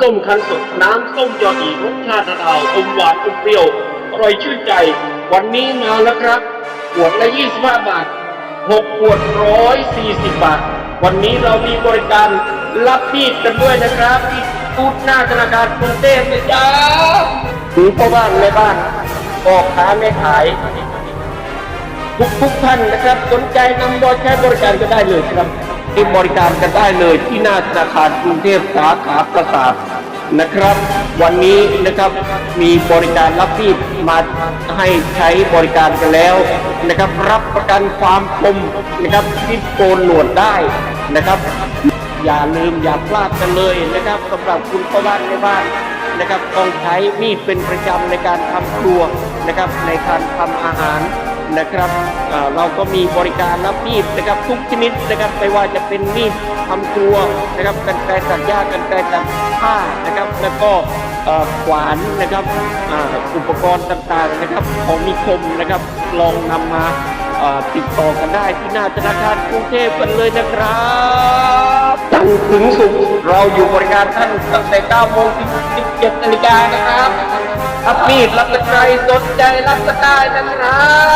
ส้มคันสดน้ำส้มยอดีรสชาติดาวอมหวานอมเปรี้ยวอร่อยชื่นใจ วันนี้มาแล้วครับขวดละ25 บาท 6 ขวด 140 บาท วันนี้เรามีบริการรับมีดกันด้วยนะครับที่ตูดหน้าธนาคารกรุงเทพนะจ๊ะถึงพ่อบ้านแม่บ้านพ่อค้าแม่ขาย ทุกทุกท่านนะครับ สนใจนำบริใช้บริการก็ได้เลยครับ ที่บริการกันได้เลยที่หน้าธนาคารกรุงเทพสาขาประสาทนะครับ วันนี้นะครับมีบริการรับมีดมาให้ใช้บริการกันแล้วนะครับ รับประกันความคมนะครับที่โกนหนวดได้นะครับ อย่าลืมอย่าพลาดกันเลยนะครับสำหรับคุณพ่อบ้านในบ้านนะครับต้องใช้มีดเป็นประจำในการทำครัวนะครับในการทำอาหาร นะครับเราก็มีบริการรับมีดนะครับทุกชนิดนะครับไม่ว่าจะเป็นมีดทำครัวนะครับกันไกรตัดหญ้ากันไกรตัดผ้านะครับแล้วก็ขวานนะครับอุปกรณ์ต่างๆนะครับของมีคมนะครับลองนำมาติดต่อกันได้ที่หน้าธนาคารกรุงเทพกันเลยนะครับจันถึงศุกร์เราอยู่บริการท่านตั้งแต่9โมงถึง17นาฬิกานะครับรับมีดรับตะไคร้สนใจรับก็ได้นะครับ